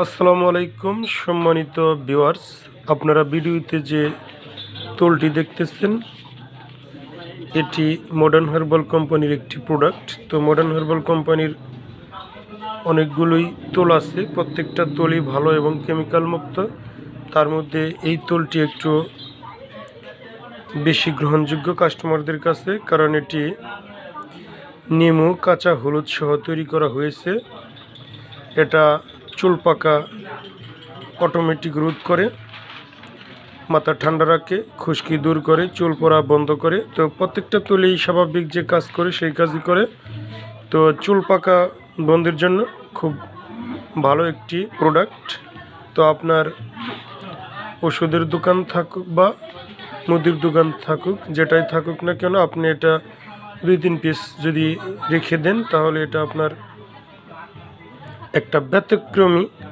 আসসালামু আলাইকুম, সম্মানিত ভিউয়ার্স। আপনারা ভিডিওতে যে তোলটি দেখতেছেন, এটি মডার্ন হার্বাল কোম্পানির একটি প্রোডাক্ট তো মডার্ন হার্বাল কোম্পানির অনেকগুলোই তোল আছে, প্রত্যেকটা তোলই ভালো এবং কেমিক্যাল মুক্ত। তার মধ্যে এই তোলটি একটু বেশি গ্রহণযোগ্য কাস্টমারদের কাছে, কারণ এটি নেমু, কাঁচা হলুদ সহ তৈরি করা হয়েছে। এটা চুল পাকা অটোমেটিক রোধ করে, মাথা ঠান্ডা রাখে, খুশকি দূর করে, চুল পড়া বন্ধ করে। তো প্রত্যেকটা তুলেই স্বাভাবিক যে কাজ করে, সেই কাজই করে। তো চুল পাকা বন্ধের জন্য খুব ভালো একটি প্রোডাক্ট তো আপনার ওষুধের দোকান থাকুক বা মুদির দোকান থাকুক, যেটাই থাকুক না কেন, আপনি এটা দুই তিন পিস যদি রেখে দেন, তাহলে এটা আপনার একটা ব্যতিক্রমী